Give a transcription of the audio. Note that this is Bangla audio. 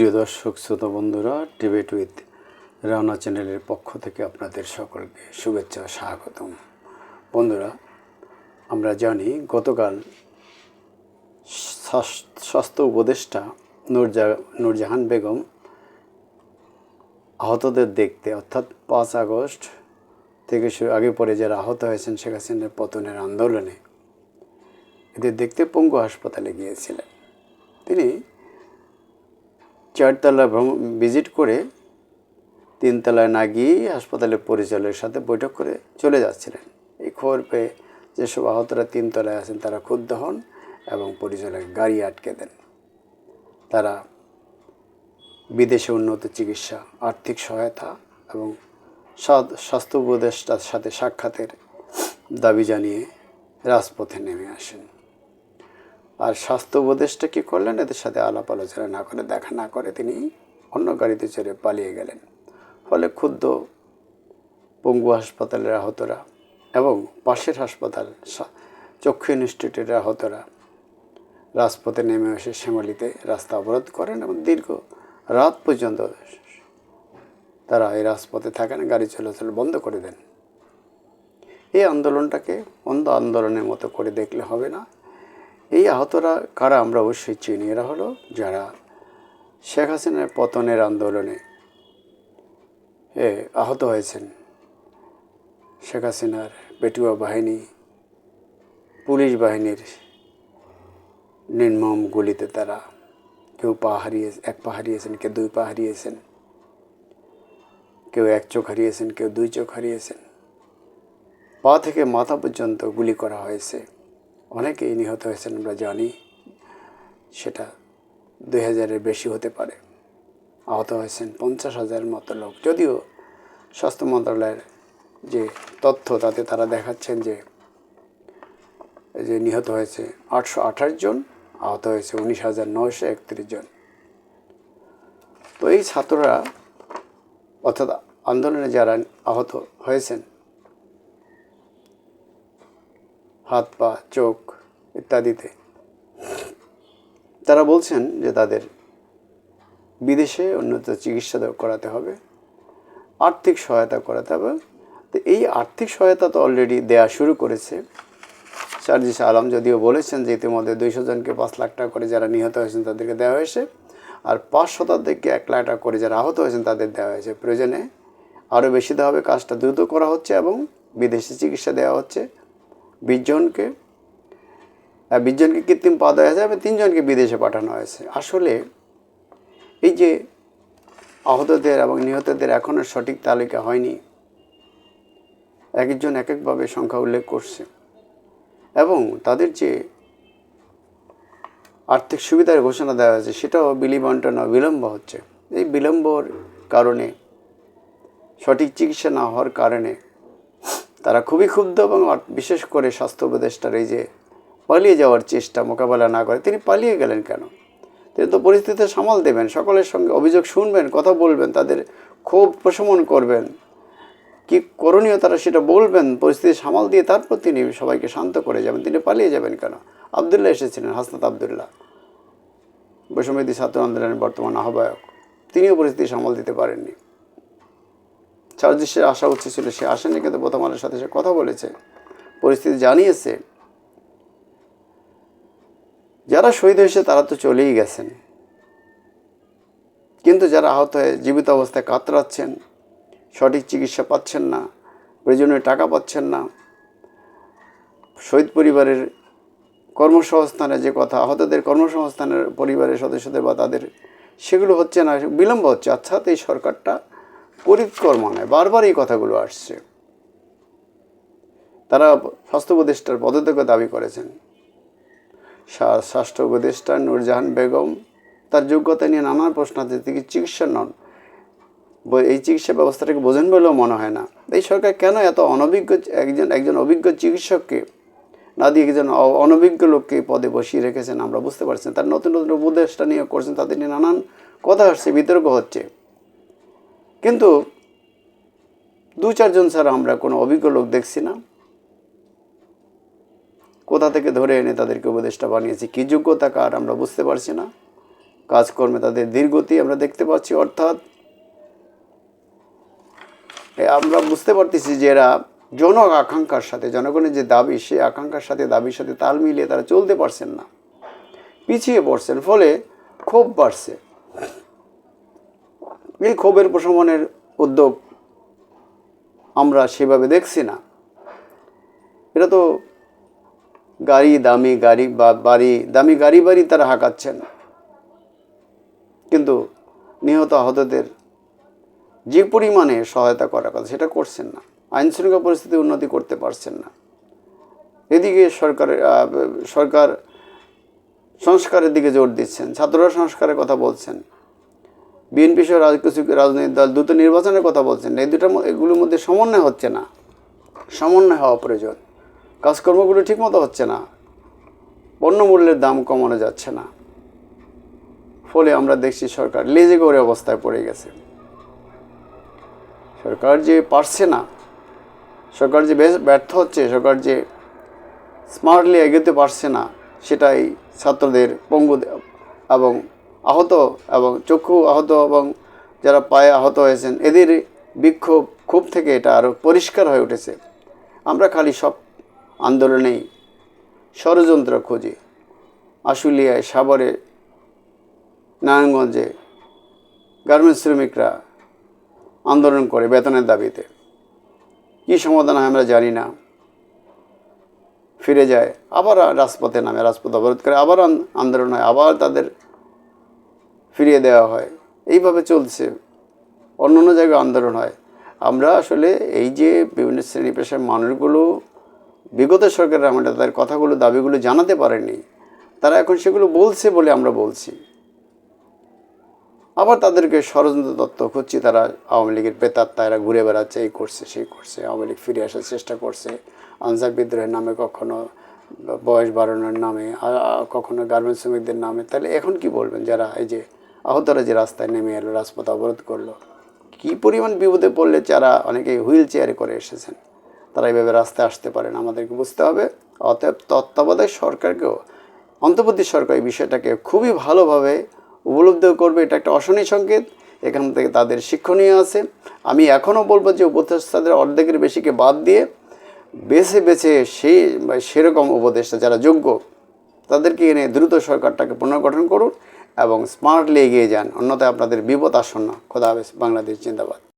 প্রিয় দর্শক, শ্রোতা বন্ধুরা ডিবেট উইথ রানা চ্যানেলের পক্ষ থেকে আপনাদের সকলকে শুভেচ্ছা, স্বাগতম। বন্ধুরা, আমরা জানি গতকাল স্বাস্থ্য উপদেষ্টা নূরজা, নূরজাহান বেগম আহতদের দেখতে, অর্থাৎ পাঁচ আগস্ট থেকে শুরু, আগে পরে যারা আহত হয়েছেন শেখ হাসিনার পতনের আন্দোলনে, এদের দেখতে পঙ্গু হাসপাতালে গিয়েছিলেন। তিনি চারতলা ভ্রমণ ভিজিট করে তিনতলায় না গিয়ে হাসপাতালের পরিচালকের সাথে বৈঠক করে চলে যাচ্ছিলেন। এই খবর পেয়ে যেসব আহতরা তিনতলায় আছেন তারা ক্ষুব্ধ হন এবং পরিচালক গাড়ি আটকে দেন। তারা বিদেশে উন্নত চিকিৎসা, আর্থিক সহায়তা এবং স্বাস্থ্য উপদেষ্টার সাথে সাক্ষাতের দাবি জানিয়ে রাজপথে নেমে আসেন। আর স্বাস্থ্য উপদেষ্টা কী করলেন? এদের সাথে আলাপ আলোচনা না করে, দেখা না করে তিনি অন্য গাড়িতে চড়ে পালিয়ে গেলেন। ফলে ক্ষুদ্র পঙ্গু হাসপাতালের আহতরা এবং পাশের হাসপাতাল চক্ষু ইনস্টিটিউটের আহতরা রাজপথে নেমে এসে শ্যামলিতে রাস্তা অবরোধ করেন এবং দীর্ঘ রাত পর্যন্ত তারা এই রাজপথে থাকেন, গাড়ি চলাচল বন্ধ করে দেন। এই আন্দোলনটাকে অন্ধ আন্দোলনের মতো করে দেখলে হবে না। এই আহতরা কারা আমরা অবশ্যই চিনি। এরা হলো যারা শেখ হাসিনার পতনের আন্দোলনে এ, আহত হয়েছেন। শেখ হাসিনার বেটুয়া বাহিনী পুলিশ বাহিনীর নির্মম গুলিতে তারা কেউ পা হারিয়ে এক পা হারিয়েছেন কেউ দুই পা হারিয়েছেন কেউ এক চোখ হারিয়েছেন কেউ দুই চোখ হারিয়েছেন। পা থেকে মাথা পর্যন্ত গুলি করা হয়েছে। অনেকেই নিহত হয়েছেন, আমরা জানি। সেটা দুই হাজারের বেশি হতে পারে। আহত হয়েছেন পঞ্চাশ হাজারের মতো লোক। যদিও স্বাস্থ্য মন্ত্রণালয়ের যে তথ্য, তাতে তারা দেখাচ্ছেন যে যে নিহত হয়েছে আটশো আঠাশ জন, আহত হয়েছে উনিশ হাজার নয়শো একত্রিশ জন। তো এই ছাত্ররা, অর্থাৎ আন্দোলনে যারা আহত হয়েছেন হাত, পা, চোখ ইত্যাদিতে। তারা বলছেন যে তাদের বিদেশে উন্নত চিকিৎসা করাতে হবে, আর্থিক সহায়তা করাতে হবে। তো এই আর্থিক সহায়তা তো অলরেডি দেয়া শুরু করেছে। সার্জিস আলম যদিও বলেছেন যে ইতিমধ্যে দুইশো জনকে পাঁচ লাখ টাকা করে যারা নিহত হয়েছেন তাদেরকে দেওয়া হয়েছে, আর পাঁচ শতাধিককে এক লাখ টাকা করে যারা আহত হয়েছেন তাদের দেওয়া হয়েছে। প্রয়োজনে আরও বেশি দেওয়া হবে, কাজটা দ্রুত করা হচ্ছে এবং বিদেশি চিকিৎসা দেওয়া হচ্ছে। বিশ জনকে বিশ জনকে কৃত্রিম পা দেওয়া হয়েছে এবং তিনজনকে বিদেশে পাঠানো হয়েছে। আসলে এই যে আহতদের এবং নিহতদের এখনও সঠিক তালিকা হয়নি এক একজন এক একভাবে সংখ্যা উল্লেখ করছে। এবং তাদের যে আর্থিক সুবিধার ঘোষণা দেওয়া হয়েছে, সেটাও বিলি বন্টন বিলম্ব হচ্ছে। এই বিলম্বর কারণে সঠিক চিকিৎসা না হওয়ার কারণে তারা খুবই ক্ষুব্ধ এবং বিশেষ করে স্বাস্থ্য উপদেষ্টার এই যে পালিয়ে যাওয়ার চেষ্টা মোকাবেলা না করে, তিনি পালিয়ে গেলেন কেন? তিনি তো পরিস্থিতি সামাল দেবেন, সকলের সঙ্গে অভিযোগ শুনবেন, কথা বলবেন, তাদের ক্ষোভ প্রশমন করবেন। কি করণীয় তারা সেটা বলবেন, পরিস্থিতি সামাল দিয়ে তারপর তিনি সবাইকে শান্ত করে যাবেন, তিনি পালিয়ে যাবেন কেন? আবদুল্লাহ এসেছিলেন, হাসনাত আবদুল্লাহ। বৈষম্যদী ছাত্র আন্দোলনের বর্তমান আহ্বায়ক, তিনিও পরিস্থিতি সামাল দিতে পারেননি। চার্জিসের আশা উচিত ছিল সে আসেনি, কিন্তু প্রথম আলোর সাথে সে কথা বলেছে, পরিস্থিতি জানিয়েছে। যারা শহীদ হয়েছে তারা তো চলেই গেছেন। কিন্তু যারা আহত হয়ে জীবিত অবস্থায় কাতরাচ্ছেন, সঠিক চিকিৎসা পাচ্ছেন না প্রয়োজনীয় টাকা পাচ্ছেন না, শহীদ পরিবারের কর্মসংস্থানের যে কথা, আহতদের কর্মসংস্থানের পরিবারের সদস্যদের বা তাদের, সেগুলো হচ্ছে না, বিলম্ব হচ্ছে। আচ্ছা এই সরকারটা পরিকর্ম নয়, বারবার এই কথাগুলো আসছে। তারা স্বাস্থ্য উপদেষ্টার পদত্যাগ দাবি করেছেন। স্বাস্থ্য উপদেষ্টা নূরজাহান বেগম তার যোগ্যতা নিয়ে নানান প্রশ্ন আছে, তিনি চিকিৎসা নন? এই চিকিৎসা ব্যবস্থাটাকে বোঝেন বলেও মনে হয় না। এই সরকার কেন এত অনভিজ্ঞ একজন একজন অভিজ্ঞ চিকিৎসককে না দিয়ে একজন অনভিজ্ঞ লোককে পদে বসিয়ে রেখেছেন আমরা বুঝতে পারছেন তার নতুন নতুন উপদেষ্টা নিয়োগ করছেন, তাদের নিয়ে নানান কথা আসছে, বিতর্ক হচ্ছে। কিন্তু দু চারজন ছাড়া আমরা কোনো অভিজ্ঞ লোক দেখছি না। কোথা থেকে ধরে এনে তাদেরকে উপদেষ্টা বানিয়েছি, কী যোগ্যতা কার আমরা বুঝতে পারছি না। কাজকর্মে তাদের ধীরগতি আমরা দেখতে পাচ্ছি, অর্থাৎ আমরা বুঝতে পারতেছি যে এরা জন আকাঙ্ক্ষার সাথে, জনগণের যে দাবি, সেই আকাঙ্ক্ষার সাথে, দাবির সাথে তাল মিলিয়ে তারা চলতে পারছেন না। পিছিয়ে পড়ছেন, ফলে ক্ষোভ বাড়ছে। এই ক্ষোভের প্রশমনের উদ্যোগ আমরা সেভাবে দেখছি না। এটা তো গাড়ি দামি গাড়ি বা বাড়ি দামি গাড়ি বাড়ি তারা হাঁকাচ্ছেন। কিন্তু নিহত আহতদের যে পরিমাণে সহায়তা করার কথা সেটা করছেন না। আইন শৃঙ্খলা পরিস্থিতি উন্নতি করতে পারছেন না। এদিকে সরকারের সরকার সংস্কারের দিকে জোর দিচ্ছেন, ছাত্ররা সংস্কারের কথা বলছেন। বিএনপি সহ কিছু রাজনৈতিক দল দ্রুত নির্বাচনের কথা বলছেন। এই দুটার ম- এগুলোর মধ্যে সমন্বয় হচ্ছে না। সমন্বয় হওয়া প্রয়োজন। কাজকর্মগুলো ঠিকমতো হচ্ছে না। পণ্যমূল্যের দাম কমানো যাচ্ছে না। ফলে আমরা দেখছি সরকার লেজে করে অবস্থায় পড়ে গেছে। সরকার যে পারছে না, সরকার যে ব্যর্থ হচ্ছে, সরকার যে স্মার্টলি এগোতে পারছে না, সেটাই ছাত্রদের পঙ্গু এবং আহত এবং চক্ষু আহত এবং যারা পায়ে আহত হয়েছেন, এদের বিক্ষোভ ক্ষোভ থেকে এটা আরও পরিষ্কার হয়ে উঠেছে। আমরা খালি সব আন্দোলনেই ষড়যন্ত্র খুঁজি। আশুলিয়ায়, সাভারে, নারায়ণগঞ্জে গার্মেন্টস শ্রমিকরা আন্দোলন করে বেতনের দাবিতে। কী সমাধান হয় আমরা জানি না। ফিরে যায়, আবার রাজপথে নামে, রাজপথ অবরোধ করে, আবার আন্দোলন হয়, আবার তাদের ফিরিয়ে দেওয়া হয়। এইভাবে চলছে। অন্য অন্য জায়গায় আন্দোলন হয়। আমরা আসলে এই যে বিভিন্ন শ্রেণি পেশার মানুষগুলো, বিগত সরকারের আমাদের তাদের কথাগুলো, দাবিগুলো জানাতে পারেনি, তারা এখন সেগুলো বলছে বলে আমরা বলছি। আবার তাদেরকে ষড়যন্ত্র তত্ত্ব খুঁজছি তারা, আওয়ামী লীগের পেতাত্তা তারা ঘুরে বেড়াচ্ছে, এই করছে, সেই করছে, আওয়ামী লীগ ফিরে আসার চেষ্টা করছে। আনসার বিদ্রোহের নামে কখনো বয়স বাড়ানোর নামে কখনো গার্মেন্টস শ্রমিকদের নামে। তাহলে এখন কি বলবেন যারা এই যে আহতরা যে রাস্তায় নেমে এলো, রাজপথ অবরোধ করল। কী পরিমাণ বিপদে পড়লে যারা অনেকে হুইল চেয়ারে করে এসেছেন, তারা এইভাবে রাস্তায় আসতে পারেন, আমাদেরকে বুঝতে হবে। অতএব তত্ত্বাবধায়ক সরকারকেও, অন্তর্বর্তী সরকার এই বিষয়টাকে খুবই ভালোভাবে উপলব্ধ করবে, এটা একটা অশনি সংকেত। এখান থেকে তাদের শিক্ষণীয় আছে। আমি এখনও বলব যে উপদেষ্টাদের অর্ধেকের বেশিকে বাদ দিয়ে বেছে বেছে সেই সেরকম উপদেষ্টা যারা যোগ্য, তাদেরকে এনে দ্রুত সরকারটাকে পুনর্গঠন করুন। এবং স্মার্টলি এগিয়ে যান। অন্যথায় আপনাদের বিপদ আসন্ন। খোদা হাফেজ বাংলাদেশ জিন্দাবাদ।